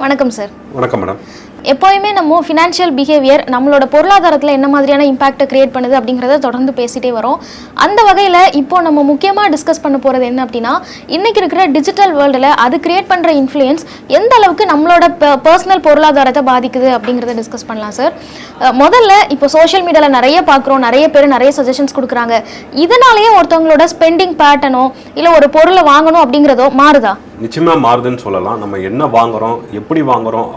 வணக்கம் சார் வணக்கம் மேடம் எப்போயுமே நம்ம ஃபினான்ஷியல் பிஹேவியர் நம்மளோட பொருளாதாரத்தில் என்ன மாதிரியான இம்பாக்ட்டை கிரியேட் பண்ணுது அப்படிங்கிறத தொடர்ந்து பேசிட்டே வரோம். அந்த வகையில் இப்போ நம்ம முக்கியமாக டிஸ்கஸ் பண்ண போகிறது என்ன அப்படின்னா இன்னைக்கு இருக்கிற டிஜிட்டல் வேர்ல்டில் அது கிரியேட் பண்ணுற இன்ஃப்ளூயன்ஸ் எந்த அளவுக்கு நம்மளோட பர்சனல் பொருளாதாரத்தை பாதிக்குது அப்படிங்கிறத டிஸ்கஸ் பண்ணலாம் சார் முதல்ல இப்போ சோஷியல் மீடியாவில் நிறைய பார்க்குறோம் நிறைய பேர் நிறைய சஜஷன்ஸ் கொடுக்குறாங்க. இதனாலேயே ஒருத்தவங்களோட ஸ்பெண்டிங் பேட்டர்னோ இல்லை ஒரு பொருளை வாங்கணும் அப்படிங்கிறதோ மாறுதா? நிச்சயமாக மாறுதுன்னு சொல்லலாம். நம்ம என்ன வாங்குகிறோம் எப்படி வாங்குகிறோம்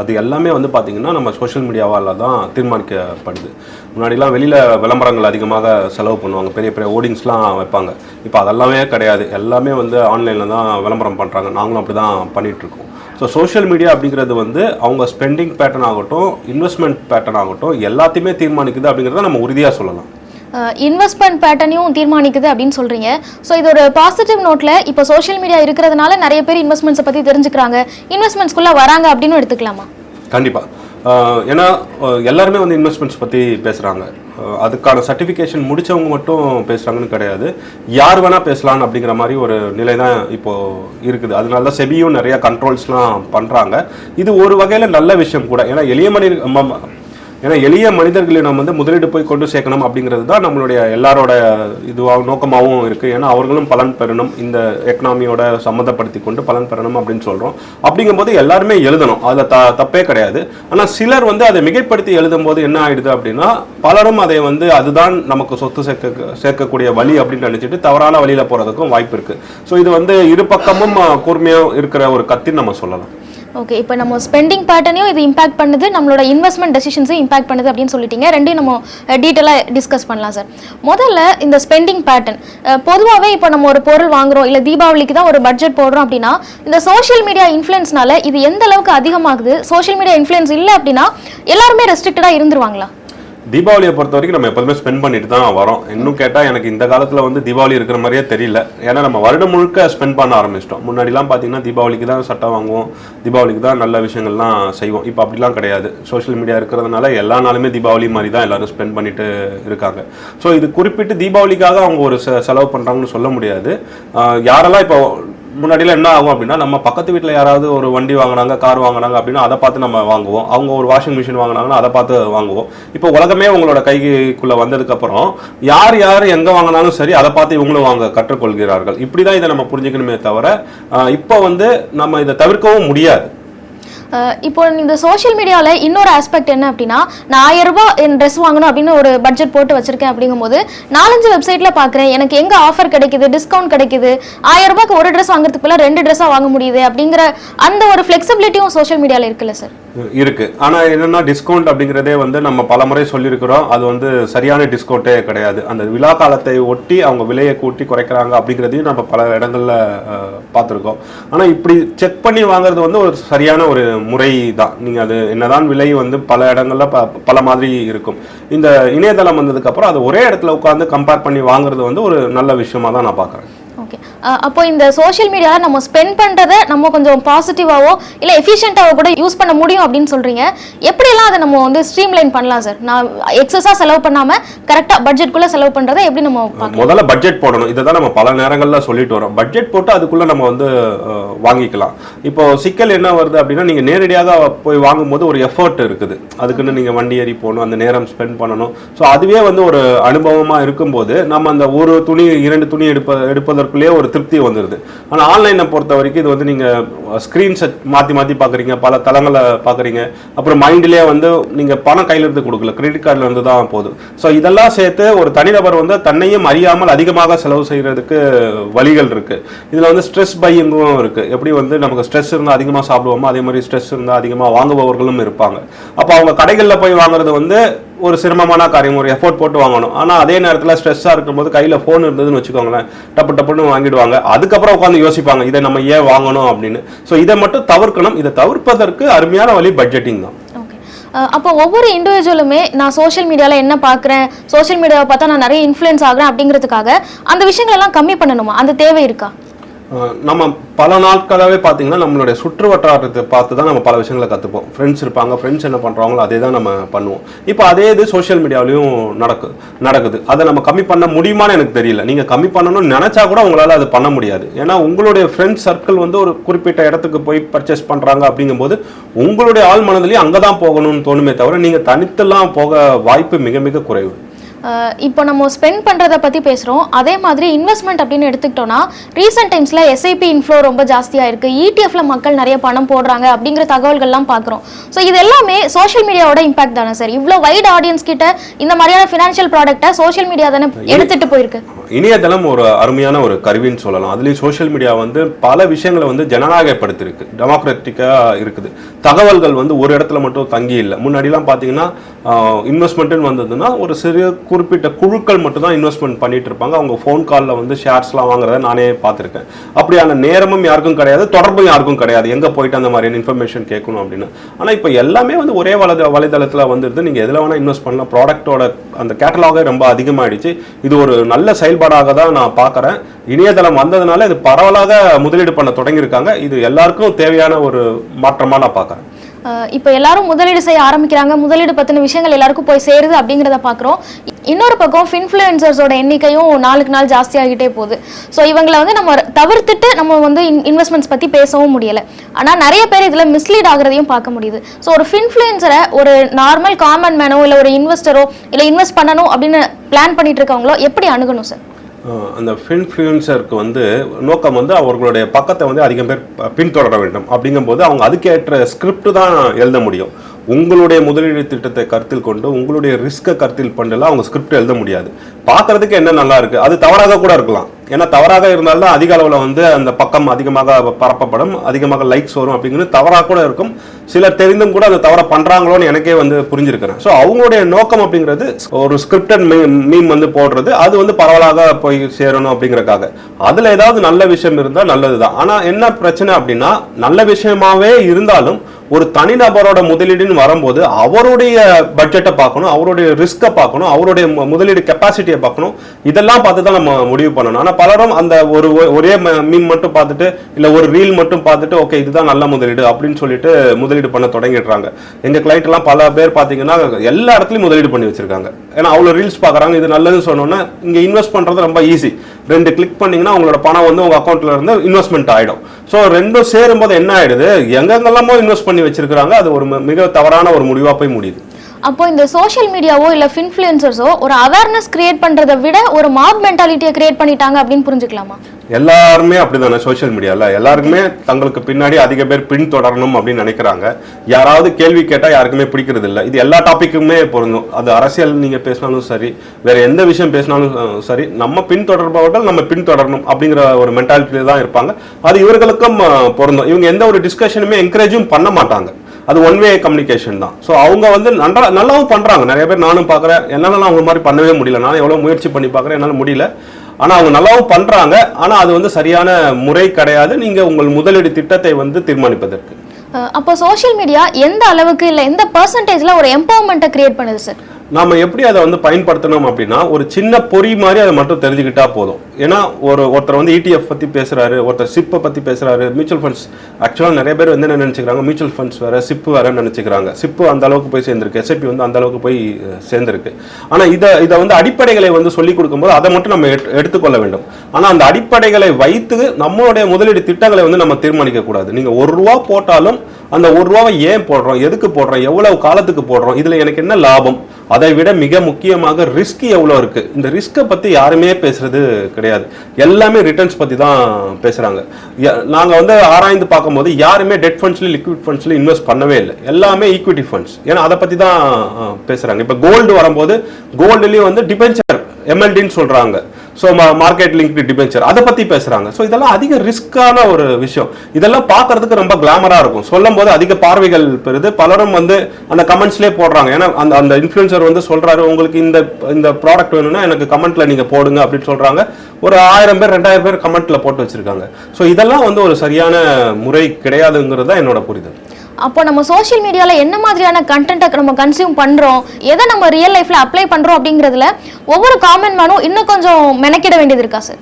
அது எல்லாமே வந்து பார்த்திங்கன்னா நம்ம சோஷியல் மீடியாவால தான் தீர்மானிக்கப்படுது. முன்னாடிலாம் வெளியில் விளம்பரங்கள் அதிகமாக செலவு பண்ணுவாங்க. பெரிய பெரிய ஓடிங்ஸ்லாம் வைப்பாங்க. இப்போ அதெல்லாமே கிடையாது. எல்லாமே வந்து ஆன்லைனில் தான் விளம்பரம் பண்ணுறாங்க நாங்களும் அப்படி தான் பண்ணிகிட்ருக்கோம் ஸோ சோஷியல் மீடியா அப்படிங்கிறது வந்து அவங்க ஸ்பெண்டிங் பேட்டர்ன் ஆகட்டும் இன்வெஸ்ட்மெண்ட் பேட்டர்ன் ஆகட்டும் எல்லாத்தையுமே தீர்மானிக்குது அப்படிங்கிறத நம்ம உறுதியாக சொல்லலாம். இன்வெஸ்ட்மெண்ட் பேட்டர்னையும் தீர்மானிக்குது அப்படின்னு சொல்கிறீங்க ஸோ இது ஒரு பாசிட்டிவ் நோட்டில் இப்போ சோஷியல் மீடியா இருக்கிறதுனால நிறைய பேர் இன்வெஸ்ட்மெண்ட்ஸை பற்றி தெரிஞ்சுக்கிறாங்க. இன்வெஸ்ட்மெண்ட்ஸ்க்குள்ளே வராங்க அப்படின்னு எடுத்துக்கலாமா? கண்டிப்பாக ஏன்னா எல்லாருமே வந்து இன்வெஸ்ட்மெண்ட்ஸ் பற்றி பேசுகிறாங்க அதுக்கான சர்டிஃபிகேஷன் முடிச்சவங்க மட்டும் பேசுகிறாங்கன்னு கிடையாது. யார் வேணால் பேசலான்னு அப்படிங்கிற மாதிரி ஒரு நிலை தான் இப்போது இருக்குது. அதனால தான் செபியும் நிறையா கண்ட்ரோல்ஸ்லாம் பண்ணுறாங்க இது ஒரு வகையில் நல்ல விஷயம் கூட. ஏன்னா எளிய மனித ம- ஏன்னா எளிய மனிதர்களிடம் வந்து முதலீடு போய் கொண்டு சேர்க்கணும் அப்படிங்கிறது தான் நம்மளுடைய எல்லாரோட இதுவாக நோக்கமாகவும் இருக்குது ஏன்னா அவர்களும் பலன் பெறணும். இந்த எக்கனாமியோட சம்மந்தப்படுத்தி கொண்டு பலன் பெறணும் அப்படின்னு சொல்கிறோம் அப்படிங்கும்போது எல்லாருமே எழுதணும். அதில் த தப்பே கிடையாது. ஆனால் சிலர் வந்து அதை மிகைப்படுத்தி எழுதும்போது என்ன ஆயிடுது அப்படின்னா பலரும் அதை வந்து அதுதான் நமக்கு சொத்து சேர்க்க சேர்க்கக்கூடிய வழி அப்படின்னு நினச்சிட்டு தவறான வழியில் போகிறதுக்கும் வாய்ப்பு இருக்குது ஸோ இது வந்து இரு பக்கமும் கூர்மையாக இருக்கிற ஒரு கத்தின்னு நம்ம சொல்லலாம். ஓகே இப்போ நம்ம ஸ்பெண்டிங் பேட்டர்னையும் இது இம்பாக்ட் பண்ணுது நம்மளோட இன்வெஸ்ட்மெண்ட் டெசிஷன்ஸையும் இம்பாக்ட் பண்ணுது அப்படின்னு சொல்லிட்டீங்க. ரெண்டையும் நம்ம டீட்டெயிலாக டிஸ்கஸ் பண்ணலாம் சார் முதல்ல இந்த ஸ்பெண்டிங் பேட்டர்ன் பொதுவாகவே இப்போ நம்ம ஒரு பொருள் வாங்குறோம் இல்லை தீபாவளிக்கு தான் ஒரு பட்ஜெட் போடுறோம் அப்படின்னா இந்த சோஷியல் மீடியா இன்ஃப்ளூயன்ஸ்னால இது எந்த அளவுக்கு அதிகமாகுது? சோஷியல் மீடியா இன்ஃப்ளூயன்ஸ் இல்லை அப்படின்னா எல்லாருமே ரெஸ்ட்ரிக்டடாக இருந்துருவாங்களா? தீபாவளியை பொறுத்த வரைக்கும் நம்ம எப்போதுமே ஸ்பெண்ட் பண்ணிட்டு தான் வரோம். இன்னும் கேட்டால் எனக்கு இந்த காலத்தில் வந்து தீபாவளி இருக்கிற மாதிரியே தெரியல. ஏன்னா நம்ம வருடம் முழுக்க ஸ்பெண்ட் பண்ண ஆரம்பிச்சிட்டோம். முன்னாடிலாம் பார்த்தீங்கன்னா தீபாவளிக்கு தான் சட்டை வாங்குவோம். தீபாவளிக்கு தான் நல்ல விஷயங்கள்லாம் செய்வோம். இப்போ அப்படிலாம் கிடையாது. சோஷியல் மீடியா இருக்கிறதுனால எல்லா நாளுமே தீபாவளி மாதிரி தான் எல்லாரும் ஸ்பெண்ட் பண்ணிட்டு இருக்காங்க. ஸோ இது குறிப்பிட்டு தீபாவளிக்காக அவங்க ஒரு செலவு பண்ணுறாங்கன்னு சொல்ல முடியாது. யாரெல்லாம் இப்போ முன்னாடிலாம் என்ன ஆகும் அப்படின்னா நம்ம பக்கத்து வீட்டில் யாராவது ஒரு வண்டி வாங்கினாங்க கார் வாங்கினாங்க அப்படின்னா அதை பார்த்து நம்ம வாங்குவோம். அவங்க ஒரு வாஷிங் மிஷின் வாங்கினாங்கன்னா அதை பார்த்து வாங்குவோம். இப்போ உலகமே உங்களோட கைக்குள்ளே வந்ததுக்கப்புறம் யார் யார் எங்கே வாங்கினாலும் சரி அதை பார்த்து இவங்களும் வாங்க கற்றுக்கொள்கிறார்கள். இப்படி தான் இதை நம்ம புரிஞ்சுக்கணுமே தவிர இப்போ வந்து நம்ம இதை தவிர்க்கவும் முடியாது. இப்போ இந்த சோஷியல் மீடியாவில் இன்னொரு ஆஸ்பெக்ட் என்ன அப்படின்னா நான் ஆயிரம் ரூபாய் ட்ரெஸ் வாங்கணும் அப்படின்னு ஒரு பட்ஜெட் போட்டு வச்சிருக்கேன் அப்படிங்கும்போது நாலஞ்சு வெப்சைட்டில் பார்க்குறேன் எனக்கு எங்கே ஆஃபர் கிடைக்குது டிஸ்கவுண்ட் கிடைக்குது ஆயிரம் ரூபாய்க்கு ஒரு ட்ரெஸ் வாங்குறதுக்குள்ள ரெண்டு ட்ரெஸ்ஸாக வாங்க முடியுது அப்படிங்கிற அந்த ஒரு ஃப்ளெக்சிபிலிட்டியும் சோஷியல் மீடியாவில் இருக்குல்ல சார் இருக்கு. ஆனா என்னன்னா டிஸ்கவுண்ட் அப்படிங்கிறதே வந்து நம்ம பலமுறை சொல்லியிருக்கிறோம். அது வந்து சரியான டிஸ்கவுண்டே கிடையாது. அந்த விழா காலத்தை ஒட்டி அவங்க விலையை கூட்டி குறைக்கிறாங்க அப்படிங்கிறதையும் நம்ம பல இடங்கள்ல பார்த்துருக்கோம். ஆனா இப்படி செக் பண்ணி வாங்குறது வந்து ஒரு சரியான ஒரு முறை தான் நீங்க அது என்னதான் விலை வந்து பல இடங்கள்ல ப- பல மாதிரி இருக்கும். இந்த இணையதளம் வந்ததுக்கு அப்புறம் அது ஒரே இடத்துல உட்காந்து கம்பேர் பண்ணி வாங்குறது வந்து ஒரு நல்ல விஷயமா தான் நான் பாக்குறேன் ஓகே. அப்போ இந்த சோஷியல் மீடியாவில் நம்ம ஸ்பெண்ட் பண்ணுறதை நம்ம கொஞ்சம் பாசிட்டிவாவோ இல்லை எஃபிஷியண்ட்டாவோ கூட யூஸ் பண்ண முடியும் அப்படின்னு சொல்கிறீங்க எப்படியெல்லாம் அதை நம்ம வந்து ஸ்ட்ரீம்லைன் பண்ணலாம் சார் நான் எக்ஸஸாக செலவு பண்ணாமல் கரெக்டாக பட்ஜெட்குள்ளே செலவு பண்ணுறதை எப்படி நம்ம முதல்ல பட்ஜெட் போடணும். இதை தான் நம்ம பல நேரங்களில் சொல்லிட்டு வரோம். பட்ஜெட் போட்டு அதுக்குள்ள நம்ம வந்து வாங்கிக்கலாம். இப்போ சிக்கல் என்ன வருது அப்படின்னா நீங்க நேரடியாக போய் வாங்கும்போது ஒரு எஃபர்ட் இருக்குது. அதுக்குன்னு நீங்க வண்டி ஏறி போகணும் அந்த நேரம் ஸ்பெண்ட் பண்ணணும். ஸோ அதுவே வந்து ஒரு அனுபவமா இருக்கும்போது நம்ம அந்த ஒரு துணி இரண்டு துணி எடுப்ப எடுப்பதற்குள்ளேயே ஒரு திருப்தி வந்துடுது ஆனால் ஆன்லைனை பொறுத்த வரைக்கும் இது வந்து நீங்க ஸ்க்ரீன்ஷாட் மாத்தி மாற்றி பார்க்குறீங்க பல தளங்களை பார்க்குறீங்க அப்புறம் மைண்ட்லேயே வந்து நீங்கள் பணம் கையிலிருந்து கொடுக்கல. கிரெடிட் கார்டில் இருந்து தான் போதும் ஸோ இதெல்லாம் சேர்த்து ஒரு தனிநபர் வந்து தன்னையும் அறியாமல் அதிகமாக செலவு செய்யறதுக்கு வழிகள் இருக்குது இதில் வந்து ஸ்ட்ரெஸ் பையிங்கும் இருக்குது எப்படி வந்து நமக்கு ஸ்ட்ரெஸ் இருந்தால் அதிகமாக சாப்பிடுவோமோ அதே மாதிரி ஸ்ட்ரெஸ் இருந்தால் அதிகமாக வாங்குபவர்களும் இருப்பாங்க. அப்போ அவங்க கடைகளில் போய் வாங்குறது வந்து ஒரு சிரமமான காரியம் ஒரு எஃபோர்ட் போட்டு வாங்கணும். ஆனால் அதே நேரத்தில் ஸ்ட்ரெஸ்ஸாக இருக்கும்போது கையில் ஃபோன் இருந்ததுன்னு வச்சுக்கோங்களேன். டப்பு டப்புன்னு வாங்கிடுவாங்க. அதுக்கப்புறம் உட்காந்து யோசிப்பாங்க இதை நம்ம ஏன் வாங்கணும் அப்படின்னு. ஸோ இதை மட்டும் தவிர்க்கணும். இதை தவிர்ப்பதற்கு அருமையான வழி பட்ஜெட்டிங் தான். ஓகே அப்போ ஒவ்வொரு இண்டிவிஜுவலுமே நான் சோஷியல் மீடியாவில் என்ன பார்க்குறேன் சோஷியல் மீடியாவை பார்த்தா நான் நிறைய இன்ஃப்ளூயன்ஸ் ஆகுறேன் அப்படிங்கிறதுக்காக அந்த விஷயங்கள் எல்லாம் கம்மி பண்ணணுமா? அந்த தேவை இருக்கா? நம்ம பல நாட்களாகவே பார்த்தீங்கன்னா நம்மளுடைய சுற்று வட்டாரத்தை பார்த்து தான் நம்ம பல விஷயங்களை கற்றுப்போம் ஃப்ரெண்ட்ஸ் இருப்பாங்க ஃப்ரெண்ட்ஸ் என்ன பண்ணுறாங்களோ அதே தான் நம்ம பண்ணுவோம். இப்போ அதே இது சோஷியல் மீடியாவிலையும் நடக்கு நடக்குது. அதை நம்ம கம்மி பண்ண முடியுமான்னு எனக்கு தெரியல. நீங்கள் கம்மி பண்ணணும்னு நினச்சா கூட உங்களால் அது பண்ண முடியாது. ஏன்னா உங்களுடைய ஃப்ரெண்ட்ஸ் சர்க்கிள் வந்து ஒரு குறிப்பிட்ட இடத்துக்கு போய் பர்ச்சேஸ் பண்ணுறாங்க அப்படிங்கும்போது உங்களுடைய ஆள் மனதிலையும் அங்கே தான் போகணும்னு தோணுமே தவிர நீங்கள் தனித்தெல்லாம் போக வாய்ப்பு மிக மிக குறைவு. இப்போ நம்ம ஸ்பெண்ட் பண்ணுறத பற்றி பேசுகிறோம் அதே மாதிரி இன்வெஸ்ட்மெண்ட் அப்படின்னு எடுத்துக்கிட்டோம்னா ரீசெண்ட் டைம்ஸில் எஸ்ஐபி இன்ஃப்ளோ ரொம்ப ஜாஸ்தியாக இருக்குது இடிஎஃப்ல மக்கள் நிறைய பணம் போடுறாங்க அப்படிங்கிற தகவல்கள்லாம் பார்க்குறோம். ஸோ இது எல்லாமே சோஷியல் மீடியாவோட இம்பாக்ட் தானே சார் இவ்வளோ வைட் ஆடியன்ஸ் கிட்ட இந்த மாதிரியான ஃபினான்ஷியல் ப்ராடக்ட்டை சோஷியல் மீடியா தானே எடுத்துகிட்டு போயிருக்கு? இணையதளம் ஒரு அருமையான ஒரு கருவின்னு சொல்லலாம். அதுலேயும் சோஷியல் மீடியா வந்து பல விஷயங்களை வந்து ஜனநாயகப்படுத்தியிருக்கு. டெமோக்ராட்டிக்காக இருக்குது. தகவல்கள் வந்து ஒரு இடத்துல மட்டும் தங்கி இல்லை. முன்னாடிலாம் பார்த்தீங்கன்னா இன்வெஸ்ட்மெண்ட்டுன்னு வந்ததுன்னா ஒரு சிறிய குறிப்பிட்ட குழுக்கள் மட்டும் தான் இன்வெஸ்ட்மெண்ட் பண்ணிட்டு இருப்பாங்க அவங்க ஃபோன் காலில் வந்து ஷேர்ஸ்லாம் வாங்குறத நானே பார்த்துருக்கேன். அப்படியான நேரமும் யாருக்கும் கிடையாது தொடர்பும் யாருக்கும் கிடையாது. எங்கே போயிட்டு அந்த மாதிரியான இன்ஃபர்மேஷன் கேட்கணும் அப்படின்னு. ஆனால் இப்போ எல்லாமே வந்து ஒரே வலை வலைதளத்தில் வந்துடுது நீங்கள் எதில் வேணால் இன்வெஸ்ட் பண்ணலாம். ப்ராடக்ட்டோட அந்த கேட்டலாகே ரொம்ப அதிகமாகிடுச்சு இது ஒரு நல்ல செயல்பாடாக தான் நான் பார்க்குறேன். இணையதளம் வந்ததுனால இது பரவலாக முதலீடு பண்ண தொடங்கியிருக்காங்க. இது எல்லாருக்கும் தேவையான ஒரு மாற்றமாக நான் பார்க்குறேன். இப்போ எல்லாரும் முதலீடு செய்ய ஆரம்பிக்கிறாங்க. முதலீடு பற்றின விஷயங்கள் எல்லாருக்கும் போய் சேருது அப்படிங்கிறத பார்க்குறோம் இன்னொரு பக்கம் இன்ஃப்ளூயன்சர்ஸோட எண்ணிக்கையும் நாளுக்கு நாள் ஜாஸ்தியாகிட்டே போகுது. ஸோ இவங்களை வந்து நம்ம தவிர்த்துட்டு நம்ம வந்து இன்வெஸ்ட்மெண்ட்ஸ் பற்றி பேசவும் முடியலை. ஆனால் நிறைய பேர் இதில் மிஸ்லீட் ஆகிறதையும் பார்க்க முடியுது. ஸோ ஒரு ஃபின்ஃப்ளூயன்சரை ஒரு நார்மல் காமன் மேனோ இல்லை ஒரு இன்வெஸ்டரோ இல்லை இன்வெஸ்ட் பண்ணணும் அப்படின்னு பிளான் பண்ணிட்டு இருக்கவங்களோ எப்படி அணுகணும் சார் அந்த ஃபின்ஃப்ளூயன்சருக்கு வந்து நோக்கம் வந்து அவர்களுடைய பக்கத்தை வந்து அதிகம் பேர் பின்தொடர வேண்டும். அப்படிங்கும்போது அவங்க அதுக்கேற்ற ஸ்கிரிப்ட் தான் எழுத முடியும். உங்களுடைய முதலீடு திட்டத்தை கருத்தில் கொண்டு உங்களுடைய ரிஸ்க்கை கருத்தில் பண்ணலாம் அவங்க ஸ்கிரிப்ட் எழுத முடியாது. பார்க்கறதுக்கு என்ன நல்லா இருக்கு? அது தவறாக கூட இருக்கலாம். ஏன்னா தவறாக இருந்தாலும் அதிக அளவில் வந்து அந்த பக்கம் அதிகமாக பரப்பப்படும் அதிகமாக லைக்ஸ் வரும் அப்படிங்கிறது தவறாக கூட இருக்கும். சிலர் தெரிந்தும் கூட அந்த தவற பண்ணுறாங்களோன்னு எனக்கே வந்து புரிஞ்சிருக்கிறேன். ஸோ அவங்களுடைய நோக்கம் அப்படிங்கிறது ஒரு ஸ்கிரிப்டட் மீம் வந்து போடுறது. அது வந்து பரவலாக போய் சேரணும் அப்படிங்கிறக்காக. அதில் ஏதாவது நல்ல விஷயம் இருந்தால் நல்லது தான் ஆனால் என்ன பிரச்சனை அப்படின்னா நல்ல விஷயமாவே இருந்தாலும் ஒரு தனிநபரோட முதலீடுன்னு வரும்போது அவருடைய பட்ஜெட்டை பார்க்கணும் அவருடைய ரிஸ்க்கை பார்க்கணும் அவருடைய முதலீடு கெப்பாசிட்டியை பார்க்கணும். இதெல்லாம் பார்த்து தான் நம்ம முடிவு பண்ணணும். ஆனால் பலரும் அந்த ஒரு ஒ- ஒரே மீன் மட்டும் பார்த்துட்டு இல்லை ஒரு ரீல் மட்டும் பார்த்துட்டு ஓகே இதுதான் நல்ல முதலீடு அப்படின்னு சொல்லிட்டு முதலீடு பண்ண தொடங்கிடுறாங்க. எங்கள் கிளைண்ட்லாம் பல பேர் பார்த்தீங்கன்னா எல்லா இடத்துலையும் முதலீடு பண்ணி வச்சிருக்காங்க. ஏன்னா அவ்வளோ ரீல்ஸ் பார்க்குறாங்க இது நல்லதுன்னு சொன்னோன்னே இங்கே இன்வெஸ்ட் பண்ணுறது ரொம்ப ஈஸி ரெண்டு கிளிக் பண்ணீங்கன்னா உங்களோட பணம் வந்து உங்கள் அக்கௌண்ட்டில் இருந்து இன்வெஸ்ட்மெண்ட் ஆகிடும் ஸோ ரெண்டும் சேரும்போது என்ன ஆயிடுது? எங்கெங்கெல்லாமோ இன்வெஸ்ட் பண்ணி வச்சிருக்காங்க அது ஒரு மிக தவறான ஒரு முடிவாக போய் முடியுது. அப்போ இந்த சோஷியல் மீடியாவோ இல்லை இன்ஃப்ளூயன்சர்ஸோ ஒரு அவேர்னஸ் கிரியேட் பண்ணுறதை விட ஒரு மாப் மென்டாலிட்டியை கிரியேட் பண்ணிட்டாங்க அப்படின்னு புரிஞ்சுக்கலாமா? எல்லாருமே அப்படிதானே சோஷியல் மீடியாவில் எல்லாருக்குமே தங்களுக்கு பின்னாடி அதிக பேர் பின்தொடரணும் அப்படின்னு நினைக்கிறாங்க. யாராவது கேள்வி கேட்டால் யாருக்குமே பிடிக்கிறது இல்லை. இது எல்லா டாப்பிக்குமே பொருந்தும். அது அரசியல் நீங்கள் பேசினாலும் சரி வேற எந்த விஷயம் பேசினாலும் சரி நம்ம பின்தொடர்பவர்கள் நம்ம பின்தொடரணும் அப்படிங்கிற ஒரு மென்டாலிட்டியில தான் இருப்பாங்க. அது இவர்களுக்கும் பொருந்தும். இவங்க எந்த ஒரு டிஸ்கஷனுமே என்கரேஜும் பண்ண மாட்டாங்க. அது ஒன் வே கம்யூனிகேஷன் தான். ஸோ அவங்க வந்து நல்லா நல்லாவும் பண்றாங்க. நிறைய பேர் நானும் பார்க்குறேன். என்னால் அவங்க மாதிரி பண்ணவே முடியல. நான் எவ்வளோ முயற்சி பண்ணி பார்க்குறேன். என்னால் முடியல. ஆனால் அவங்க நல்லாவும் பண்றாங்க. ஆனால் அது வந்து சரியான முறை கிடையாது. நீங்கள் உங்கள் முதலீடு திட்டத்தை வந்து தீர்மானிப்பதற்கு. அப்போ சோஷியல் மீடியா எந்த அளவுக்கு இல்லை எந்த பர்சன்டேஜில் ஒரு எம்பவர்மெண்ட்டை கிரியேட் பண்ணுது சார் நாம் எப்படி அதை வந்து பயன்படுத்தணும் அப்படின்னா ஒரு சின்ன பொறி மாதிரி அதை மட்டும் தெரிஞ்சுக்கிட்டா போதும். ஏன்னா ஒரு ஒருத்தர் வந்து இடிஎஃப் பற்றி பேசுகிறாரு ஒருத்தர் சிப்பை பற்றி பேசுகிறாரு மியூச்சுவல் ஃபண்ட்ஸ் ஆக்சுவலாக நிறைய பேர் வந்து என்ன நினச்சிக்கிறாங்க மியூச்சுவல் ஃபண்ட்ஸ் வேறு சிப்பு வேறுன்னு நினச்சிக்கிறாங்க. சிப்பு அந்த அளவுக்கு போய் சேர்ந்திருக்கு. எஸ்ஐபி வந்து அந்த அளவுக்கு போய் சேர்ந்துருக்கு. சேர்ந்திருக்கு இதை இதை வந்து அடிப்படைகளை வந்து சொல்லிக் கொடுக்கும்போது அதை மட்டும் நம்ம எடுத்து- எடுத்துக்கொள்ள வேண்டும். ஆனால் அந்த அடிப்படைகளை வைத்து நம்மளுடைய முதலீடு திட்டங்களை வந்து நம்ம தீர்மானிக்கக்கூடாது நீங்கள் ஒரு ரூபா போட்டாலும் அந்த ஒரு ரூபாவை ஏன் போடுறோம்? எதுக்கு போடுறோம்? எவ்வளவு காலத்துக்கு போடுறோம்? இதுல எனக்கு என்ன லாபம்? அதை விட மிக முக்கியமாக ரிஸ்க் எவ்வளோ இருக்கு? இந்த ரிஸ்க்கை பத்தி யாருமே பேசுறது கிடையாது. எல்லாமே ரிட்டர்ன்ஸ் பத்தி தான் பேசுறாங்க. நாங்கள் நாங்க வந்து ஆராய்ந்து பார்க்கும்போது யாருமே டெட் ஃபண்ட்ஸ்ல லிக்விட் ஃபண்ட்ஸ்லையும் இன்வெஸ்ட் பண்ணவே இல்லை. எல்லாமே ஈக்விட்டி ஃபண்ட்ஸ் ஏன்னா அதை பத்தி தான் பேசுகிறாங்க பேசுறாங்க. இப்போ கோல்டு வரும்போது கோல்டுலயும் வந்து டிபென்ச்சர் எம்எல்டின்னு சொல்றாங்க. ஸோ மார்க்கெட் லிங்க்டு டிபென்ச்சர் அதை பற்றி பேசுகிறாங்க ஸோ இதெல்லாம் அதிக ரிஸ்க்கான ஒரு விஷயம். இதெல்லாம் பார்க்கறதுக்கு ரொம்ப கிளாமராக இருக்கும். சொல்லும் போது அதிக பார்வைகள் பெறுது. பலரும் வந்து அந்த கமெண்ட்ஸ்லேயே போடுறாங்க. ஏன்னா அந்த அந்த இன்ஃப்ளூயன்சர் வந்து சொல்கிறாரு உங்களுக்கு இந்த இந்த ப்ராடக்ட் வேணும்னா எனக்கு கமெண்ட்ல நீங்கள் போடுங்க அப்படின்னு சொல்கிறாங்க ஒரு ஆயிரம் பேர் ரெண்டாயிரம் பேர் கமெண்ட்ல போட்டு வச்சிருக்காங்க. ஸோ இதெல்லாம் வந்து ஒரு சரியான முறை கிடையாதுங்கிறது தான் என்னோட புரிதல். அப்போ நம்ம சோஷியல் மீடியாவில் என்ன மாதிரியான கண்டென்ட்டை நம்ம கன்சியூம் பண்ணுறோம் எதை நம்ம ரியல் லைஃப்பில் அப்ளை பண்ணுறோம் அப்படிங்கிறதுல ஒவ்வொரு காமன் மேனும் இன்னும் கொஞ்சம் மெனக்கிட வேண்டியது இருக்கா சார்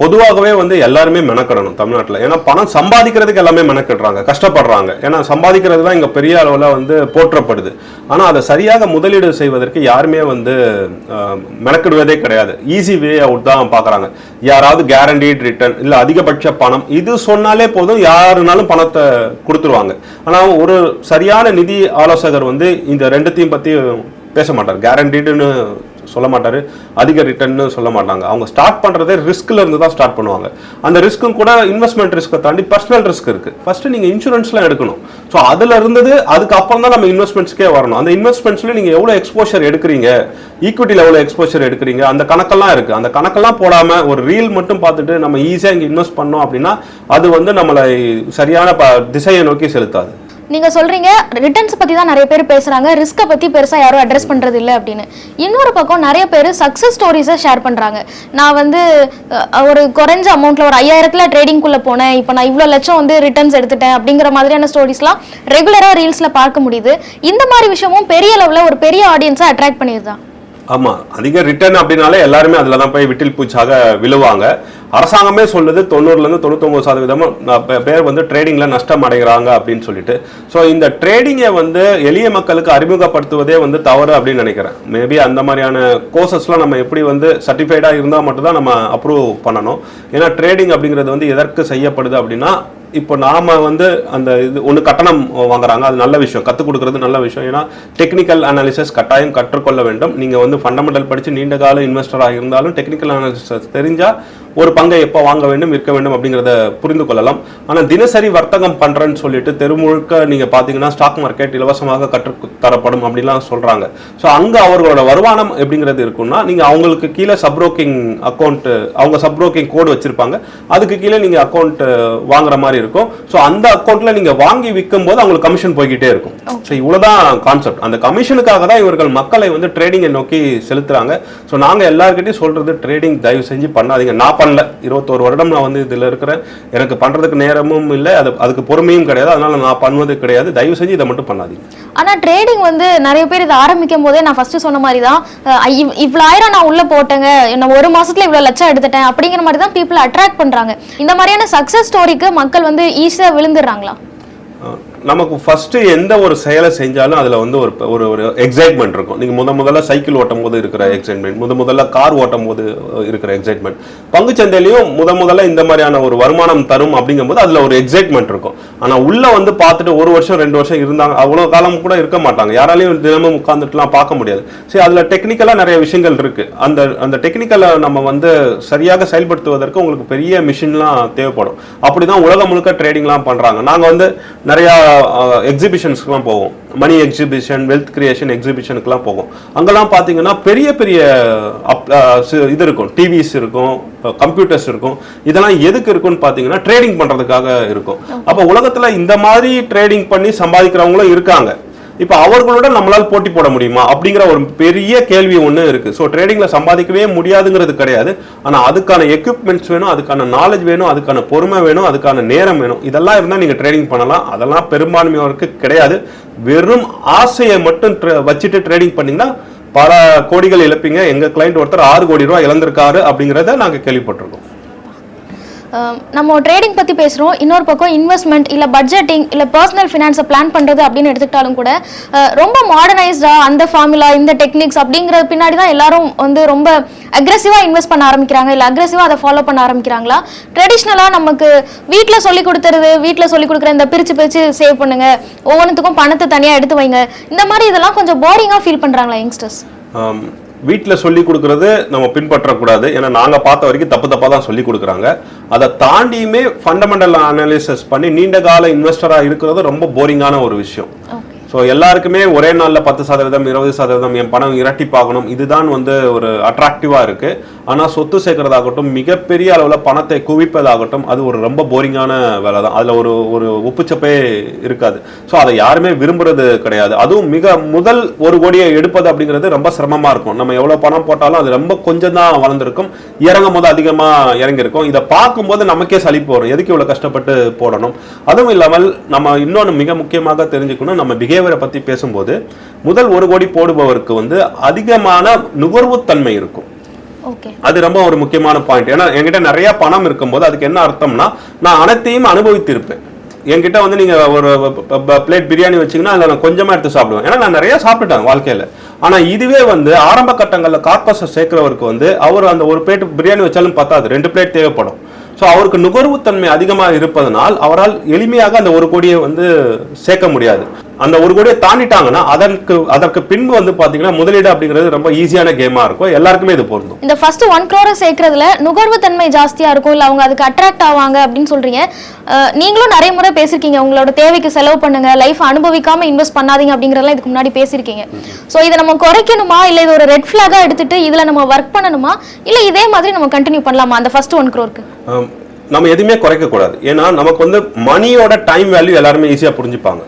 பொதுவாகவே வந்து எல்லாருமே மெனக்கிடணும் தமிழ்நாட்டில். ஏன்னா பணம் சம்பாதிக்கிறதுக்கு எல்லாமே மெனக்கிடுறாங்க கஷ்டப்படுறாங்க. ஏன்னா சம்பாதிக்கிறது தான் இங்கே பெரிய அளவில் வந்து போற்றப்படுது. ஆனால் அதை சரியாக முதலீடு செய்வதற்கு யாருமே வந்து மெனக்கிடுவதே கிடையாது. ஈஸி வே அவுட் தான் பார்க்குறாங்க யாராவது கேரண்டீட் ரிட்டர்ன் இல்லை அதிகபட்ச பணம். இது சொன்னாலே போதும் யாருனாலும் பணத்தை கொடுத்துருவாங்க. ஆனால் ஒரு சரியான நிதி ஆலோசகர் வந்து இந்த ரெண்டுத்தையும் பற்றி பேச மாட்டார். கேரண்டீடுன்னு சொல்ல மாட்டாரு அதிக ரிட்டர்ன்னு சொல்ல மாட்டாங்க அவங்க ஸ்டார்ட் பண்றதே ரிஸ்க்ல இருந்து தான் ஸ்டார்ட் பண்ணுவாங்க. அந்த ரிஸ்க்கும் கூட இன்வெஸ்ட்மெண்ட் ரிஸ்க்கை தாண்டி பர்சனல் ரிஸ்க் இருக்கு. ஃபர்ஸ்ட் நீங்க இன்சூரன்ஸ்லாம் எடுக்கணும். ஸோ அதுல இருந்தது அதுக்கப்புறம் தான் நம்ம இன்வெஸ்ட்மெண்ட்ஸ்க்கே வரணும். அந்த இன்வெஸ்ட்மெண்ட்ஸ்ல நீங்க எவ்வளவு எக்ஸ்போஷர் எடுக்கிறீங்க? ஈக்விட்டியில் எவ்வளோ எக்ஸ்போஷர் எடுக்கிறீங்க? அந்த கணக்கெல்லாம் இருக்கு. அந்த கணக்கெல்லாம் போடாம ஒரு ரீல் மட்டும் பார்த்துட்டு நம்ம ஈஸியாக இங்கே இன்வெஸ்ட் பண்ணோம் அப்படின்னா அது வந்து நம்மளை சரியான ப- திசையை நோக்கி செலுத்தாது. நீங்க சொல்றீங்க ரிட்டர்ன்ஸ் பத்தி தான் நிறைய பேர் பேசுறாங்க ரிஸ்க்கை பத்தி பெருசா யாரும் அட்ரஸ் பண்றது இல்ல அப்படின்னு. இன்னொரு பக்கம் நிறைய பேர் சக்சஸ் ஸ்டோரிஸை ஷேர் பண்றாங்க. நான் வந்து ஒரு குறைஞ்ச அமௌண்ட்ல ஒரு ஐயாயிரத்துல ட்ரேடிங்குள்ள போனேன். இப்போ நான் இவ்வளவு லட்சம் வந்து ரிட்டர்ன்ஸ் எடுத்துட்டேன் அப்படிங்கிற மாதிரியான ஸ்டோரிஸ்லாம் ரெகுலரா ரீல்ஸ்ல பார்க்க முடியுது. இந்த மாதிரி விஷயமும் பெரிய லெவல்ல ஒரு பெரிய ஆடியன்ஸை அட்ராக்ட் பண்ணிடுதா ஆமா அதிக ரிட்டர்ன் அப்படின்னாலே எல்லாருமே அதுல தான் போய் விட்டில் பூச்சாக விழுவாங்க. அரசாங்கமே சொல்லுது தொண்ணூறுலேருந்து தொண்ணூத்தொம்பது சதவீதமும் சதவீதம் பேர் வந்து ட்ரேடிங்கில் நஷ்டம் அடைகிறாங்க அப்படின்னு சொல்லிட்டு. ஸோ இந்த ட்ரேடிங்கை வந்து எளிய மக்களுக்கு அறிமுகப்படுத்துவதே வந்து தவறு அப்படின்னு நினைக்கிறேன். மேபி அந்த மாதிரியான கோர்சஸ்லாம் நம்ம எப்படி வந்து சர்டிஃபைடாக இருந்தால் மட்டும்தான் நம்ம அப்ரூவ் பண்ணணும். ஏன்னா ட்ரேடிங் அப்படிங்கிறது வந்து எதற்கு செய்யப்படுது அப்படின்னா இப்போ நாம் வந்து அந்த இது ஒன்று கட்டணம் வாங்குறாங்க. அது நல்ல விஷயம். கற்றுக் கொடுக்குறது நல்ல விஷயம். ஏன்னா டெக்னிக்கல் அனாலிசிஸ் கட்டாயம் கற்றுக்கொள்ள வேண்டும். நீங்கள் வந்து ஃபண்டமெண்டல் படித்து நீண்ட கால இன்வெஸ்டராக இருந்தாலும் டெக்னிக்கல் அனாலிசிஸ் தெரிஞ்சால் ஒரு பங்கை எப்போ வாங்க வேண்டும் இருக்க வேண்டும் அப்படிங்கிறத புரிந்து கொள்ளலாம். ஆனால் தினசரி வர்த்தகம் பண்ணுறேன்னு சொல்லிட்டு தெருமுழுக்க நீங்கள் பார்த்தீங்கன்னா ஸ்டாக் மார்க்கெட் இலவசமாக கற்று தரப்படும் அப்படின்லாம் சொல்கிறாங்க ஸோ அங்கே அவர்களோட வருமானம் எப்படிங்கிறது இருக்குன்னா நீங்கள் அவங்களுக்கு கீழே சப்ரோக்கிங் அக்கௌண்ட்டு அவங்க சப்ரோக்கிங் கோடு வச்சுருப்பாங்க. அதுக்கு கீழே நீங்கள் அக்கௌண்ட் வாங்குற மாதிரி இருக்கும். ஸோ அந்த அக்கௌண்ட்ல நீங்க வாங்கி விற்கும் போது அவங்களுக்கு கமிஷன் போய்கிட்டே இருக்கும். ஸோ இவ்வளவுதான் கான்செப்ட் அந்த கமிஷனுக்காக தான் இவர்கள் மக்களை வந்து ட்ரேடிங்கை நோக்கி செலுத்துறாங்க. ஸோ நாங்க எல்லாருக்கிட்டையும் சொல்றது ட்ரேடிங் தயவு செஞ்சு பண்ணாதீங்க. நான் பண்ணல. இருபத்தோரு வருடம் நான் வந்து இதுல இருக்கிறேன். எனக்கு பண்றதுக்கு நேரமும் இல்லை. அது அதுக்கு பொறுமையும் கிடையாது. அதனால நான் பண்ணுவது கிடையாது. தயவு செஞ்சு இதை மட்டும் பண்ணாதீங்க. ஆனா ட்ரேடிங் வந்து நிறைய பேர் இதை ஆரம்பிக்கும் போதே நான் ஃபர்ஸ்ட் சொன்ன மாதிரி தான் அஹ், இவ்- இவ்வளவு ஆயிரம் நான் உள்ள போட்டேங்க. நான் ஒரு மாசத்துல இவ்வளவு லட்சம் எடுத்துட்டேன். அப்படிங்கிற மாதிரி தான் பீப்புள் அட்ராக்ட் பண்றாங்க. இந்த மாதிரியான சக்சஸ் ஸ்டோரிக்கு மக்கள் வந்து ஈஸியாக விழுந்துடுறாங்களா? நமக்கு ஃபஸ்ட்டு எந்த ஒரு செயலை செஞ்சாலும் அதில் வந்து ஒரு ஒரு ஒரு எக்ஸைட்மெண்ட் இருக்கும். நீங்கள் முத முதல்ல சைக்கிள் ஓட்டும் போது இருக்கிற எக்ஸைட்மெண்ட் முத முதல்ல கார் ஓட்டும் போது இருக்கிற எக்ஸைட்மெண்ட் பங்குச்சந்தையிலையும் முத முதல்ல இந்த மாதிரியான ஒரு வருமானம் தரும் அப்படிங்கும்போது அதில் ஒரு எக்ஸைட்மெண்ட் இருக்கும். ஆனால் உள்ளே வந்து பார்த்துட்டு ஒரு வருஷம் ரெண்டு வருஷம் இருந்தாங்க அவ்வளோ காலம் கூட இருக்க மாட்டாங்க. யாராலையும் தினமும் உட்காந்துட்டுலாம் பார்க்க முடியாது. சரி அதில் டெக்னிக்கலாக நிறைய விஷயங்கள் இருக்குது அந்த அந்த டெக்னிக்கலை நம்ம வந்து சரியாக செயல்படுத்துவதற்கு உங்களுக்கு பெரிய மிஷின்லாம் தேவைப்படும். அப்படி தான் உலகம் முழுக்க ட்ரேடிங்லாம் பண்ணுறாங்க நாங்கள் வந்து நிறையா எக்ஸிபிஷன்ஸ்க்குலாம் போவோம். மணி எக்ஸிபிஷன் வெல்த் கிரியேஷன் எக்ஸிபிஷனுக்குலாம் போவோம். அங்கெல்லாம் பார்த்தீங்கன்னா பெரிய பெரிய அப்- இது இருக்கும். டிவிஸ் இருக்கும் கம்ப்யூட்டர்ஸ் இருக்கும். இதெல்லாம் எதுக்கு இருக்கும்னு பார்த்தீங்கன்னா ட்ரேடிங் பண்றதுக்காக இருக்கும். அப்போ உலகத்துல இந்த மாதிரி ட்ரேடிங் பண்ணி சம்பாதிக்கிறவங்களும் இருக்காங்க. இப்போ அவர்களோட நம்மளால் போட்டி போட முடியுமா? அப்படிங்கிற ஒரு பெரிய கேள்வி ஒன்று இருக்குது ஸோ ட்ரேடிங்கில் சம்பாதிக்கவே முடியாதுங்கிறது கிடையாது. ஆனால் அதுக்கான எக்யூப்மெண்ட்ஸ் வேணும் அதுக்கான நாலேஜ் வேணும் அதுக்கான பொறுமை வேணும் அதுக்கான நேரம் வேணும். இதெல்லாம் இருந்தால் நீங்கள் ட்ரேடிங் பண்ணலாம். அதெல்லாம் பெரும்பான்மையோருக்கு கிடையாது. வெறும் ஆசையை மட்டும் வச்சுட்டு ட்ரேடிங் பண்ணிங்கன்னா பல கோடிகள் இழப்பீங்க. எங்கள் கிளைண்ட் ஒருத்தர் ஆறு கோடி ரூபா இழந்திருக்காரு அப்படிங்கிறத நாங்கள் கேள்விப்பட்டிருக்கோம். நம்ம ட்ரேடிங் பற்றி பேசுறோம். இன்னொரு பக்கம் இன்வெஸ்ட்மெண்ட் இல்லை பட்ஜெட்டிங் இல்லை பர்சனல் ஃபினான்ஸை பிளான் பண்ணுறது அப்படின்னு எடுத்துக்கிட்டாலும் கூட ரொம்ப மாடர்னைஸ்டா அந்த ஃபார்முலா இந்த டெக்னிக்ஸ் அப்படிங்கிறது பின்னாடி தான் எல்லாரும் வந்து ரொம்ப அக்ரெசிவாக இன்வெஸ்ட் பண்ண ஆரம்பிக்கிறாங்க. இல்லை அக்ரெசிவாக அதை ஃபாலோ பண்ண ஆரம்பிக்கிறாங்களா? ட்ரெடிஷ்னலாக நமக்கு வீட்டில் சொல்லி கொடுத்துறது வீட்டில் சொல்லி கொடுக்குற இந்த பிரித்து பிரித்து சேவ் பண்ணுங்க. ஒவ்வொன்றுத்துக்கும் பணத்தை தனியாக எடுத்து வைங்க. இந்த மாதிரி இதெல்லாம் கொஞ்சம் போரிங்காக ஃபீல் பண்ணுறாங்களா யங்ஸ்டர்ஸ் வீட்டில் சொல்லி கொடுக்கறது நம்ம பின்பற்றக்கூடாது. ஏன்னா நாங்கள் பார்த்த வரைக்கும் தப்பு தப்பாக தான் சொல்லி கொடுக்குறாங்க. அதை தாண்டியுமே ஃபண்டமெண்டல் அனாலிசிஸ் பண்ணி நீண்ட கால இன்வெஸ்டராக இருக்கிறது ரொம்ப போரிங்கான ஒரு விஷயம். ஸோ எல்லாருக்குமே ஒரே நாளில் பத்து சதவீதம் இருபது சதவீதம் என் பணம் இரட்டிப்பாகணும். இதுதான் வந்து ஒரு அட்ராக்டிவாக இருக்குது ஆனால் சொத்து சேர்க்கறதாகட்டும் மிகப்பெரிய அளவில் பணத்தை குவிப்பதாகட்டும் அது ஒரு ரொம்ப போரிங்கான வேலை தான் அதில் ஒரு ஒரு ஒப்புச்சப்பே இருக்காது. ஸோ அதை யாருமே விரும்புறது கிடையாது. அதுவும் மிக முதல் ஒரு கோடியை எடுப்பது அப்படிங்கிறது ரொம்ப சிரமமாக இருக்கும். நம்ம எவ்வளோ பணம் போட்டாலும் அது ரொம்ப கொஞ்சம் தான் வளர்ந்துருக்கும். இறங்கும் போது அதிகமாக இறங்கியிருக்கும். இதை பார்க்கும்போது நமக்கே சளி வரும். எதுக்கு இவ்வளோ கஷ்டப்பட்டு போடணும்? அதுவும் இல்லாமல் நம்ம இன்னொன்று மிக முக்கியமாக தெரிஞ்சுக்கணும். நம்ம பிஹேவியரை பற்றி பேசும்போது முதல் ஒரு கோடி போடுபவருக்கு வந்து அதிகமான நுகர்வுத்தன்மை இருக்கும். அது ரொம்ப ஒரு முக்கியமான பாயிண்ட் ஏன்னா என்கிட்ட நிறைய பணம் இருக்கும்போது அதுக்கு என்ன அர்த்தம்னா நான் அனைத்தையும் அனுபவித்திருப்பேன். என்கிட்ட வந்து நீங்க ஒரு பிளேட் பிரியாணி வச்சீங்கன்னா அதில் நான் கொஞ்சமா எடுத்து சாப்பிடுவேன். ஏன்னா நான் நிறைய சாப்பிட்டுட்டேன் வாழ்க்கையில. ஆனா இதுவே வந்து ஆரம்ப கட்டங்கள்ல கார்பஸை சேர்க்கிறவருக்கு வந்து அவர் அந்த ஒரு பிளேட் பிரியாணி வச்சாலும் பத்தாது. ரெண்டு பிளேட் தேவைப்படும். ஸோ அவருக்கு நுகர்வுத்தன்மை அதிகமாக இருப்பதனால் அவரால் எளிமையாக அந்த ஒரு கோடியை வந்து சேர்க்க முடியாது. அந்த ஒரு கோடியை தாண்டிட்டாங்கன்னா அதற்கு அதற்கு பின்பு வந்து பாத்தீங்கன்னா முதலீடு அப்படிங்கிறது ரொம்ப ஈஸியான கேமா இருக்கும். எல்லாருக்குமே இது பொருந்தும். இந்த ஃபர்ஸ்ட் ஒன் க்ரோரை சேர்க்கறதுல நுகர்வு தன்மை ஜாஸ்தியா இருக்கும் இல்ல அவங்க அதுக்கு அட்ராக்ட் ஆவாங்க அப்படின்னு சொல்றீங்க நீங்களும் நிறைய முறை பேசிருக்கீங்க உங்களோட தேவைக்கு செலவு பண்ணுங்க லைஃப் அனுபவிக்காம இன்வெஸ்ட் பண்ணாதீங்க அப்படிங்கறதெல்லாம் இதுக்கு முன்னாடி பேசியிருக்கீங்க சோ இதை நம்ம குறைக்கணுமா இல்ல இது ஒரு ரெட் ஃபிளாகா எடுத்துட்டு இதுல நம்ம ஒர்க் பண்ணணுமா இல்ல இதே மாதிரி நம்ம கண்டினியூ பண்ணலாமா அந்த ஃபர்ஸ்ட் ஒன் க்ரோருக்கு நம்ம எதுவுமே குறைக்கக்கூடாது. ஏன்னா நமக்கு வந்து மணியோட டைம் வேல்யூ எல்லாருமே ஈஸியாக புரிஞ்சுப்பாங்க.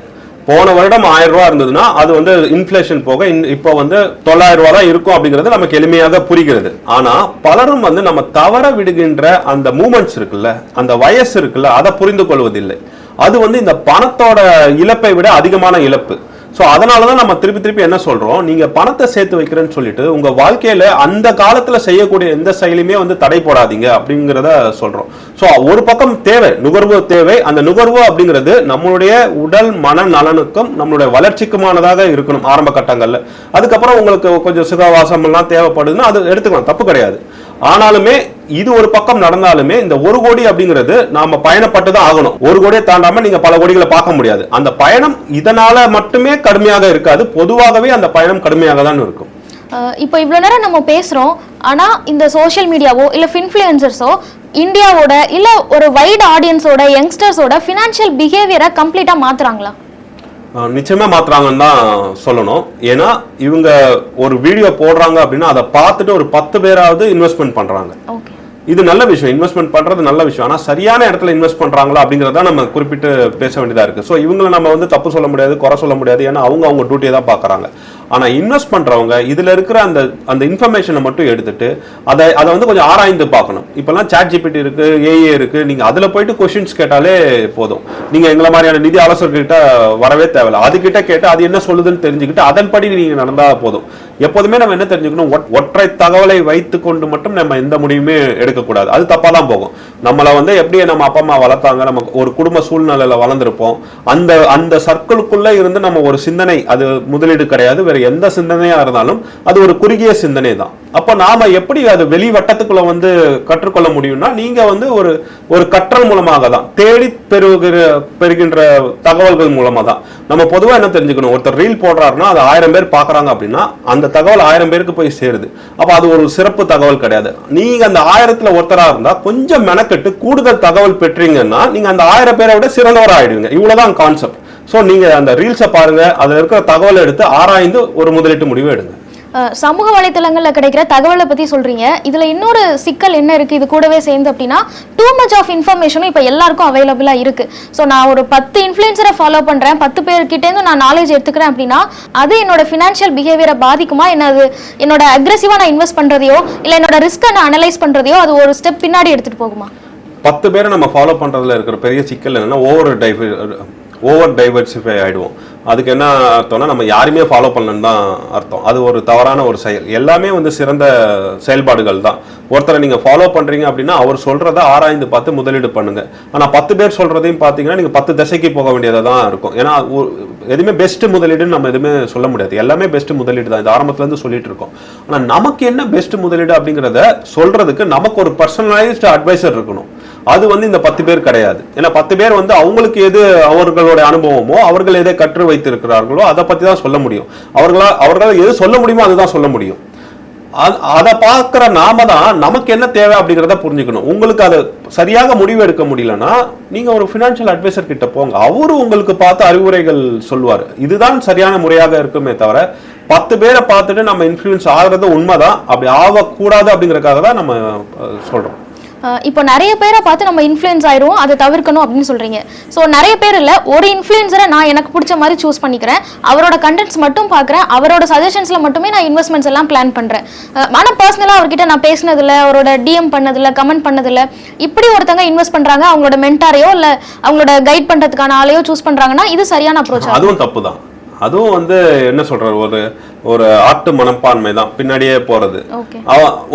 போன வருடம் ஆயிரம் ரூபா இருந்ததுன்னா அது வந்து இன்ஃப்ளேஷன் போக இன் இப்போ வந்து தொள்ளாயிரம் ரூபா தான் இருக்கும் அப்படிங்கிறது நமக்கு எளிமையாக புரிகிறது. ஆனால் பலரும் வந்து நம்ம தவற விடுகின்ற அந்த மூமெண்ட்ஸ் இருக்குல்ல அந்த வயசு இருக்குல்ல அதை புரிந்து கொள்வதில்லை. அது வந்து இந்த பணத்தோட இழப்பை விட அதிகமான இழப்பு. ஸோ அதனால தான் நம்ம திருப்பி திருப்பி என்ன சொல்கிறோம் நீங்கள் பணத்தை சேர்த்து வைக்கிறேன்னு சொல்லிட்டு உங்கள் வாழ்க்கையில் அந்த காலத்தில் செய்யக்கூடிய எந்த செயலுமே வந்து தடை போடாதீங்க அப்படிங்கிறத சொல்கிறோம் ஸோ ஒரு பக்கம் தேவை நுகர்வு தேவை. அந்த நுகர்வு அப்படிங்கிறது நம்மளுடைய உடல் மன நலனுக்கும் நம்மளுடைய வளர்ச்சிக்குமானதாக இருக்கணும் ஆரம்ப கட்டங்களில். அதுக்கப்புறம் உங்களுக்கு கொஞ்சம் சுகவாசமெல்லாம் தேவைப்படுதுன்னா அது எடுத்துக்கலாம் தப்பு கிடையாது. ஆனாலுமே இது ஒரு பக்கம் நடந்தாலுமே இந்த ஒரு கோடி அப்படிங்கிறது நாம பயணப்பட்டு தான் ஆகணும். ஒரு கோடியை தாண்டாம நீங்க பல கோடிகளை பார்க்க முடியாது. அந்த பயணம் இதனால மட்டுமே கடுமையாக இருக்காது. பொதுவாகவே அந்த பயணம் கடுமையாக தான் இருக்கும் இப்போ இவ்வளோ நேரம் நம்ம பேசுகிறோம் ஆனால் இந்த சோஷியல் மீடியாவோ இல்லை ஃபின்ஃப்ளூயன்சர்ஸோ இந்தியாவோட இல்லை ஒரு வைட் ஆடியன்ஸோட யங்ஸ்டர்ஸோட ஃபினான்ஷியல் பிஹேவியரை கம்ப்ளீட்டாக மாற்றுறாங்களா அஹ் நிச்சயமா மாத்துறாங்கன்னு தான் சொல்லணும். ஏன்னா இவங்க ஒரு வீடியோ போடுறாங்க அப்படின்னா அதை பார்த்துட்டு ஒரு பத்து பேராவது இன்வெஸ்ட்மெண்ட் பண்றாங்க. ஓகே. இது நல்ல விஷயம். இன்வெஸ்ட்மெண்ட் பண்றது நல்ல விஷயம். ஆனா சரியான இடத்துல இன்வெஸ்ட் பண்றாங்களா அப்படிங்கறத நம்ம குறிப்பிட்டு பேச வேண்டியதா இருக்கு. ஸோ இவங்களை நம்ம வந்து தப்பு சொல்ல முடியாது குறை சொல்ல முடியாது. ஏன்னா அவங்க அவங்க டியூட்டியை தான் பார்க்கறாங்க. ஆனால் இன்வெஸ்ட் பண்ணுறவங்க இதில் இருக்கிற அந்த அந்த இன்ஃபர்மேஷனை மட்டும் எடுத்துட்டு அதை அதை வந்து கொஞ்சம் ஆராய்ந்து பார்க்கணும். இப்போல்லாம் சாட் ஜிபிடி இருக்குது ஏஏ இருக்குது நீங்கள் அதில் போயிட்டு கொஷின்ஸ் கேட்டாலே போதும். நீங்கள் எங்களை மாதிரியான நிதி ஆலோசகர்கிட்ட வரவே தேவையில்ல. அதுக்கிட்ட கேட்டு அது என்ன சொல்லுதுன்னு தெரிஞ்சுக்கிட்டு அதன்படி நீங்கள் நடந்தால் போதும். எப்போதுமே நம்ம என்ன தெரிஞ்சுக்கணும்? ஒட்- ஒற்றை தகவலை வைத்து கொண்டு மட்டும் நம்ம எந்த முடிவுமே எடுக்கக்கூடாது. அது தப்பாக தான் போகும். நம்மளை வந்து எப்படி நம்ம அப்பா அம்மா வளர்த்தாங்க நம்ம ஒரு குடும்ப சூழ்நிலையில் வளர்ந்துருப்போம். அந்த அந்த சர்க்கிளுக்குள்ளே இருந்து நம்ம ஒரு சிந்தனை அது முதலீடு கிடையாது வேற எந்த சிந்தனையா இருந்தாலும் அது ஒரு குறுகிய சிந்தனை தான். அப்போ நாம எப்படி அது வெளி வட்டத்துக்குள்ள வந்து கற்றுக்கொள்ள முடியும்னா நீங்க வந்து ஒரு ஒரு கற்றல் மூலமாக தான். தேடி பெறுகிற பெறுகின்ற தகவல்கள் மூலமாக தான். நம்ம பொதுவா என்ன தெரிஞ்சுக்கணும்? ஒருத்தர் ரீல் போடுறாருன்னா அது ஆயிரம் பேர் பார்க்குறாங்க அப்படின்னா அந்த தகவல் ஆயிரம் பேருக்கு போய் சேருது. அப்ப அது ஒரு சிறப்பு தகவல் கிடையாது. நீங்க அந்த ஆயிரத்துல ஒருத்தரா இருந்தா கொஞ்சம் மெனக்கெட்டு கூடுதல் தகவல் பெற்றீங்கன்னா நீங்க அந்த ஆயிரம் பேரை விட சிறந்தவராக ஆயிடுவீங்க இவ்வளவுதான் கான்செப்ட் ஸோ நீங்க அந்த ரீல்ஸை பாருங்க அதுல இருக்கிற தகவலை எடுத்து ஆராய்ந்து ஒரு முதலீட்டு முடிவு எடுங்க. சமூக வலைத்தளங்கள்ல கிடைக்கிற தகவலை பத்தி சொல்றீங்க. இதுல இன்னொரு சிக்கல் என்ன இருக்கு? இது கூடவே சேர்ந்து அப்படின்னா டூ மச் ஆஃப் இன்ஃபர்மேஷனும் இப்போ எல்லாருக்கும் அவைலபிளா இருக்கு. ஸோ நான் ஒரு பத்து இன்ஃப்ளூயன்சரை ஃபாலோ பண்றேன் பத்து பேர்கிட்டேருந்து நான் நாலேஜ் எடுத்துக்கிறேன் அப்படின்னா அது என்னோட ஃபினான்ஷியல் பிஹேவியரை பாதிக்குமா? என்ன அது என்னோட அக்ரெசிவா நான் இன்வெஸ்ட் பண்றதையோ இல்ல என்னோட ரிஸ்க்கை நான் அனலைஸ் பண்றதையோ அது ஒரு ஸ்டெப் பின்னாடி எடுத்துட்டு போகுமா? பத்து பேரை நம்ம ஃபாலோ பண்றதுல இருக்கிற பெரிய சிக்கல் என்னன்னா ஓவர் டைவ ஓவர் டைவர்சிஃபை ஆகிடுவோம் அதுக்கு என்ன அர்த்தம்னா நம்ம யாருமே ஃபாலோ பண்ணலன்னு தான் அர்த்தம். அது ஒரு தவறான ஒரு செயல். எல்லாமே வந்து சிறந்த செயல்பாடுகள் தான். ஒருத்தரை நீங்கள் ஃபாலோ பண்ணுறீங்க அப்படின்னா அவர் சொல்கிறத ஆராய்ந்து பார்த்து முதலீடு பண்ணுங்கள் ஆனால் பத்து பேர் சொல்கிறதையும் பார்த்தீங்கன்னா நீங்கள் பத்து திசைக்கு போக வேண்டியதாக தான் இருக்கும். ஏன்னா ஒரு- எதுவுமே பெஸ்ட்டு முதலீடுன்னு நம்ம எதுவுமே சொல்ல முடியாது. எல்லாமே பெஸ்ட் முதலீடு தான். இது ஆரம்பத்துலேருந்து சொல்லிட்டு இருக்கோம். ஆனால் நமக்கு என்ன பெஸ்ட் முதலீடு அப்படிங்கிறத சொல்கிறதுக்கு நமக்கு ஒரு பர்சனலைஸ்டு அட்வைசர் இருக்கணும். அது வந்து இந்த பத்து பேர் கிடையாது. ஏன்னா பத்து பேர் வந்து அவங்களுக்கு எது அவர்களுடைய அனுபவமோ அவர்கள் எதை கற்று வைத்திருக்கிறார்களோ அதை பத்தி தான் சொல்ல முடியும். அவர்களா அவர்களால் எது சொல்ல முடியுமோ அதுதான் சொல்ல முடியும். அதை பார்க்குற நாம தான் நமக்கு என்ன தேவை அப்படிங்கிறத புரிஞ்சுக்கணும். உங்களுக்கு அதை சரியாக முடிவு எடுக்க முடியலன்னா நீங்கள் ஒரு ஃபினான்ஷியல் அட்வைசர் கிட்ட போங்க. அவரு உங்களுக்கு பார்த்து அறிவுரைகள் சொல்லுவார் இதுதான் சரியான முறையாக இருக்குமே தவிர பத்து பேரை பார்த்துட்டு நம்ம இன்ஃப்ளூயன்ஸ் ஆகிறது உண்மைதான். அப்படி ஆகக்கூடாது அப்படிங்கிறக்காக தான் நம்ம சொல்கிறோம் இப்போ நிறைய பேரை பார்த்து நம்ம இன்ஃப்ளூயன்ஸ் ஆயிரும் அதை தவிர்க்கணும் அப்படின்னு சொல்றீங்க. ஸோ நிறைய பேர் இல்லை ஒரு இன்ஃப்ளூயன்ஸரை நான் எனக்கு பிடிச்ச மாதிரி சூஸ் பண்ணிக்கிறேன். அவரோட கண்டென்ட்ஸ் மட்டும் பார்க்குறேன். அவரோட சஜஷன்ஸ்ல மட்டுமே நான் இன்வெஸ்ட்மெண்ட்ஸ் எல்லாம் பிளான் பண்றேன். ஆனால் பர்சனலாக அவர்கிட்ட நான் பேசினதில்ல அவரோட டிஎம் பண்ணதில்ல கமெண்ட் பண்ணதில்ல. இப்படி ஒருத்தங்க இன்வெஸ்ட் பண்றாங்க அவங்களோட மென்டாரையோ இல்லை அவங்களோட கைட் பண்றதுக்கான ஆளையோ சூஸ் பண்றாங்கன்னா இது சரியான அப்ரோச் அதுவும் தப்பு தான் அதுவும் வந்து என்ன சொல்றாரு ஒரு ஒரு ஆட்டு மனப்பான்மை தான். பின்னாடியே போறது.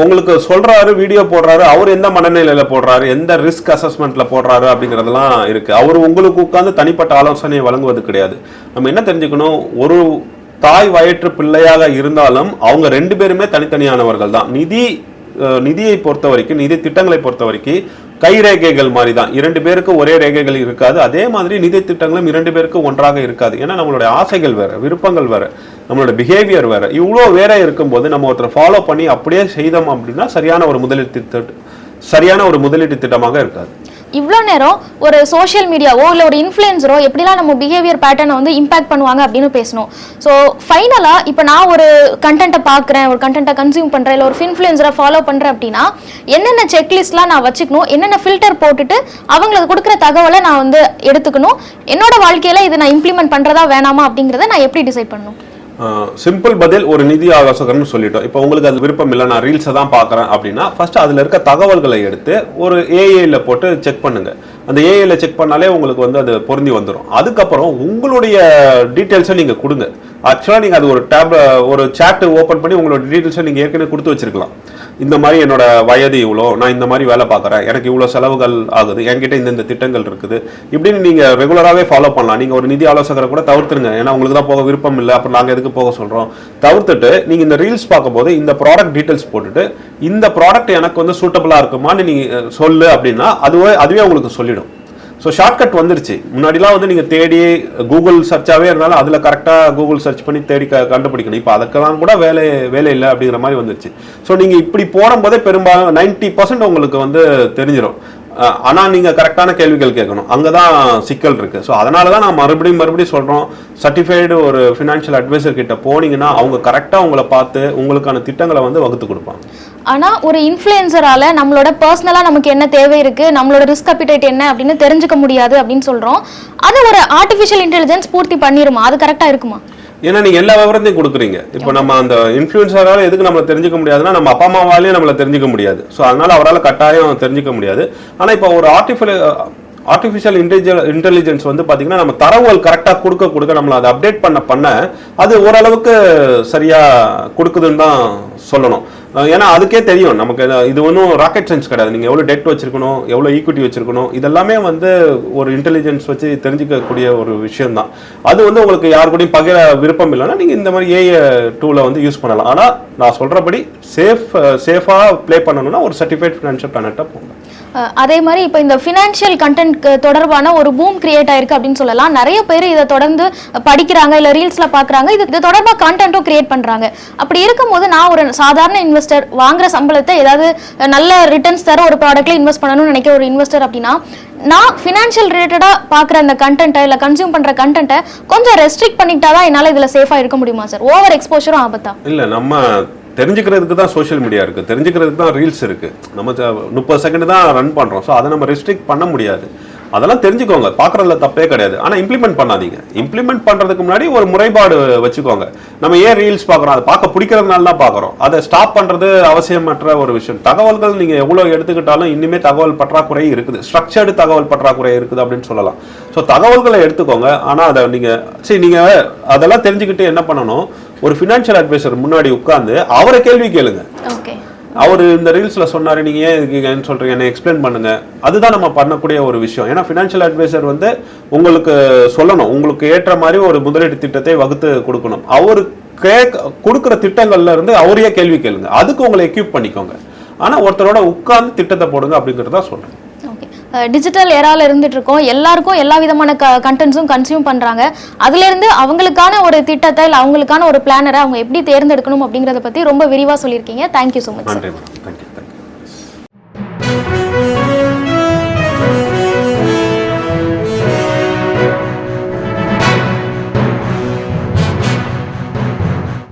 உங்களுக்கு சொல்றாரு வீடியோ போடுறாரு அவர் எந்த மனநிலையில போடுறாரு எந்த ரிஸ்க் அசஸ்மெண்ட்ல போடுறாரு அப்படிங்கறதெல்லாம் இருக்கு. அவர் உங்களுக்கு உட்கார்ந்து தனிப்பட்ட ஆலோசனையை வழங்குவது கிடையாது. நம்ம என்ன தெரிஞ்சுக்கணும்? ஒரு தாய் வயிற்று பிள்ளையாக இருந்தாலும் அவங்க ரெண்டு பேருமே தனித்தனியானவர்கள் தான். நிதி நிதியை பொறுத்த வரைக்கும் நிதி திட்டங்களை பொறுத்த வரைக்கும் கை ரேகைகள் மாதிரி தான் இரண்டு பேருக்கு ஒரே ரேகைகள் இருக்காது. அதே மாதிரி நிதி திட்டங்களும் இரண்டு பேருக்கும் ஒன்றாக இருக்காது. ஏன்னா நம்மளுடைய ஆசைகள் வேறு விருப்பங்கள் வேறு நம்மளோட பிஹேவியர் வேறு. இவ்வளோ வேற இருக்கும்போது நம்ம ஒருத்தரை ஃபாலோ பண்ணி அப்படியே செய்தோம் அப்படின்னா சரியான ஒரு முதலீட்டு திட்டம் சரியான ஒரு முதலீட்டு திட்டமாக இருக்காது. இவ்வளோ நேரம் ஒரு சோஷியல் மீடியாவோ இல்லை ஒரு இன்ஃப்ளூயன்ஸரோ எப்படிலாம் நம்ம பிஹேவியர் பேட்டர்னை வந்து இம்பாக்ட் பண்ணுவாங்க அப்படின்னு பேசணும். ஸோ ஃபைனலாக இப்போ நான் ஒரு கண்டென்ட்டை பார்க்குறேன் ஒரு கண்டென்ட்டை கன்சியூம் பண்ணுறேன் இல்லை ஒரு இன்ஃப்ளூயன்ஸரை ஃபாலோ பண்ணுறேன் அப்படின்னா என்னென்ன செக்லிஸ்ட்லாம் நான் வச்சுக்கணும் என்னென்ன ஃபில்டர் போட்டுட்டு அவங்களுக்கு கொடுக்குற தகவலை நான் வந்து எடுத்துக்கணும். என்னோட வாழ்க்கையில் இதை நான் இம்ப்ளிமெண்ட் பண்ணுறதா வேணாமா அப்படிங்கிறத நான் எப்படி டிசைட் பண்ணணும்? சிம்பிள் பதில் ஒரு நிதி ஆலோசகர்னு சொல்லிட்டோம். இப்போ உங்களுக்கு அது விருப்பம் இல்லை நான் ரீல்ஸை தான் பார்க்குறேன் அப்படின்னா ஃபர்ஸ்ட் அதில் இருக்க தகவல்களை எடுத்து ஒரு ஏஐயில் போட்டு செக் பண்ணுங்கள் அந்த ஏஐயில் செக் பண்ணாலே உங்களுக்கு வந்து அது பொருந்தி வந்துடும் அதுக்கப்புறம் உங்களுடைய டீட்டெயில்ஸை நீங்கள் கொடுங்க. ஆக்சுவலாக நீங்கள் அது ஒரு டேப் ஒரு சேட் ஓப்பன் பண்ணி உங்களோட டீட்டெயில்ஸை நீங்கள் ஏற்கனவே கொடுத்து வச்சிருக்கலாம். இந்த மாதிரி என்னோட வயது இவ்வளோ நான் இந்த மாதிரி வேலை பார்க்குறேன். எனக்கு இவ்வளோ செலவுகள் ஆகுது. என்கிட்ட இந்த இந்த திட்டங்கள் இருக்குது. இப்படின்னு நீங்கள் ரெகுலராகவே ஃபாலோ பண்ணலாம். நீங்கள் ஒரு நிதி ஆலோசகரை கூட தவிர்த்துருங்க. ஏன்னா உங்களுக்கு தான் போக விருப்பம் இல்லை. அப்புறம் நாங்கள் எதுக்கு போக சொல்கிறோம் தவிர்த்துட்டு நீங்கள் இந்த ரீல்ஸ் பார்க்கும்போது இந்த ப்ராடக்ட் டீட்டெயில்ஸ் போட்டுட்டு இந்த ப்ராடக்ட் எனக்கு வந்து சூட்டபுளாக இருக்குமான்னு நீங்கள் சொல்லு அப்படின்னா அதுவே அதுவே உங்களுக்கு சொல்லிடும். ஸோ ஷார்ட்கட் வந்துருச்சு. முன்னாடிலாம் வந்து நீங்கள் தேடி கூகுள் சர்ச்சாகவே இருந்தாலும் அதில் கரெக்டாக கூகுள் சர்ச் பண்ணி தேடி க கண்டுபிடிக்கணும். இப்போ அதுக்கெல்லாம் கூட வேலை வேலை இல்லை அப்படிங்கிற மாதிரி வந்துருச்சு. ஸோ நீங்கள் இப்படி போடும்போதே பெரும்பாலும் 90% உங்களுக்கு வந்து தெரிஞ்சிடும் ஆனால் நீங்கள் கரெக்டான கேள்விகள் கேட்கணும். அங்கதான் சிக்கல் இருக்கு. ஸோ அதனால தான் நான் மறுபடியும் மறுபடியும் சொல்கிறோம் சர்டிஃபைடு ஒரு ஃபினான்ஷியல் அட்வைசர் கிட்ட போனீங்கன்னா அவங்க கரெக்டாக உங்களை பார்த்து உங்களுக்கான திட்டங்களை வந்து வகுத்து கொடுப்பாங்க. ஆனால் ஒரு இன்ஃப்ளூயன்சரால நம்மளோட பர்சனலாக நமக்கு என்ன தேவை இருக்கு நம்மளோட ரிஸ்க் அப்பிடைட் என்ன அப்படின்னு தெரிஞ்சுக்க முடியாது அப்படின்னு சொல்கிறோம் அது ஒரு ஆர்டிஃபிஷியல் இன்டெலிஜென்ஸ் பூர்த்தி பண்ணிருமா? அது கரெக்டாக இருக்குமா? ஏன்னா நீங்க எல்லா விவரத்தையும் கொடுக்குறீங்க. இப்போ நம்ம அந்த இன்ஃப்ளூயன்சரால எதுக்கு நம்மளை தெரிஞ்சுக்க முடியாதுன்னா நம்ம அப்பா அம்மாவாலேயும் நம்மளை தெரிஞ்சுக்க முடியாது. ஸோ அதனால அவரால் கட்டாயம் தெரிஞ்சுக்க முடியாது. ஆனா இப்போ ஒரு ஆர்டிஃபிஷியல் ஆர்டிஃபிஷியல் இன்டெலிஜெ இன்டெலிஜென்ஸ் வந்து பாத்தீங்கன்னா நம்ம தரவுகள் கரெக்டாக கொடுக்க கொடுக்க நம்மளை அதை அப்டேட் பண்ண பண்ண அது ஓரளவுக்கு சரியா கொடுக்குதுன்னு தான் சொல்லணும். ஏன்னா அதுக்கே தெரியும். நமக்கு இது- இது ஒன்றும் ராக்கெட் சயின்ஸ் கிடையாது. நீங்கள் எவ்வளோ டெட் வச்சிருக்கணும் எவ்வளோ ஈக்விட்டி வச்சிருக்கணும் இதெல்லாமே வந்து ஒரு இன்டெலிஜென்ஸ் வச்சு தெரிஞ்சுக்கக்கூடிய ஒரு விஷயம் தான் அது வந்து உங்களுக்கு யார் கூடயும் பகிர விருப்பம் இல்லைன்னா நீங்கள் இந்த மாதிரி ஏஐ டூலை வந்து யூஸ் பண்ணலாம். ஆனால் நான் சொல்கிறபடி சேஃப் சேஃபாக ப்ளே பண்ணணும்னா ஒரு சர்டிஃபைட் ஃபினான்ஷியல் பிளானட்டாக போங்க. அதே மாதிரி இப்போ இந்த ஃபினான்ஷியல் கண்டென்ட் தொடர்பான ஒரு பூம் கிரியேட் ஆயிருக்கு அப்படின்னு சொல்லலாம். நிறைய பேர் இதை தொடர்ந்து படிக்கிறாங்க இல்லை ரீல்ஸில் பார்க்குறாங்க இது இது தொடர்பாக கண்டென்ட்டும் கிரியேட் பண்ணுறாங்க அப்படி இருக்கும்போது நான் ஒரு சாதாரண இன்வெஸ்டர் வாங்குற சம்பளத்தை ஏதாவது நல்ல ரிட்டர்ன்ஸ் தர ஒரு ப்ராடக்ட்ல இன்வெஸ்ட் பண்ணணும்னு நினைக்கிற ஒரு இன்வெஸ்டர் அப்படின்னா நான் ஃபினான்ஷியல் ரிலேட்டடாக பார்க்குற அந்த கண்டென்ட்டை இல்லை கன்சியூம் பண்ணுற கண்டென்ட்டை கொஞ்சம் ரெஸ்ட்ரிக்ட் பண்ணிக்கிட்டா தான் என்னால் இதில் சேஃபாக இருக்க முடியுமா சார் ஓவர் எக்ஸ்போஷரும் ஆபத்தா? இல்லை நம்ம தெரிஞ்சுக்கிறதுக்கு தான் சோஷியல் மீடியா இருக்கு. தெரிஞ்சுக்கிறதுக்கு தான் ரீல்ஸ் இருக்குது நம்ம முப்பது செகண்ட் தான் ரன் பண்ணுறோம் ஸோ அதை நம்ம ரெஸ்ட்ரிக்ட் பண்ண முடியாது. அதெல்லாம் தெரிஞ்சுக்கோங்க. பார்க்கறதுல தப்பே கிடையாது. ஆனால் இம்ப்ளிமெண்ட் பண்ணாதீங்க. இம்ப்ளிமெண்ட் பண்ணுறதுக்கு முன்னாடி ஒரு முறைப்பாடு வச்சுக்கோங்க. நம்ம ஏன் ரீல்ஸ் பார்க்குறோம்? அதை பார்க்க பிடிக்கிறதுனால தான் பார்க்குறோம். அதை ஸ்டாப் பண்ணுறது அவசியமற்ற ஒரு விஷயம். தகவல்கள் நீங்கள் எவ்வளோ எடுத்துக்கிட்டாலும் இன்னுமே தகவல் பற்றாக்குறை இருக்குது. ஸ்ட்ரக்சர்டு தகவல் பற்றாக்குறை இருக்குது அப்படின்னு சொல்லலாம். ஸோ தகவல்களை எடுத்துக்கோங்க. ஆனால் அதை நீங்கள் சரி நீங்கள் அதெல்லாம் தெரிஞ்சுக்கிட்டு என்ன பண்ணணும்? ஒரு ஃபினான்ஷியல் அட்வைசர் முன்னாடி உட்காந்து அவரை கேள்வி கேளுங்க. அவர் இந்த ரீல்ஸில் சொன்னார் நீங்கள் ஏன் இருக்கீங்கன்னு சொல்கிறீங்க என்ன எக்ஸ்பிளைன் பண்ணுங்கள் அதுதான் நம்ம பண்ணக்கூடிய ஒரு விஷயம். ஏன்னா ஃபினான்ஷியல் அட்வைசர் வந்து உங்களுக்கு சொல்லணும். உங்களுக்கு ஏற்ற மாதிரி ஒரு முதலீட்டு திட்டத்தை வகுத்து கொடுக்கணும். அவர் கேக் கொடுக்குற திட்டங்கள்ல இருந்து அவரையே கேள்வி கேளுங்க. அதுக்கு உங்களை எக்யூப் பண்ணிக்கோங்க. ஆனால் ஒருத்தரோட உட்கார்ந்து திட்டத்தை போடுங்க அப்படிங்கறத சொல்கிறேன் டிஜிட்டல் ஏரால இருந்துட்டு இருக்கோம் எல்லாருக்கும் எல்லா விதமான க கண்டென்ட்ஸும் கன்சியூம் பண்ணுறாங்க அதுலேருந்து அவங்களுக்கான ஒரு திட்டத்தை இல்லை அவங்களுக்கான ஒரு பிளானரை அவங்க எப்படி தேர்ந்தெடுக்கணும் அப்படிங்கறத பற்றி ரொம்ப விரிவாக சொல்லியிருக்கீங்க. Thank you so much thank you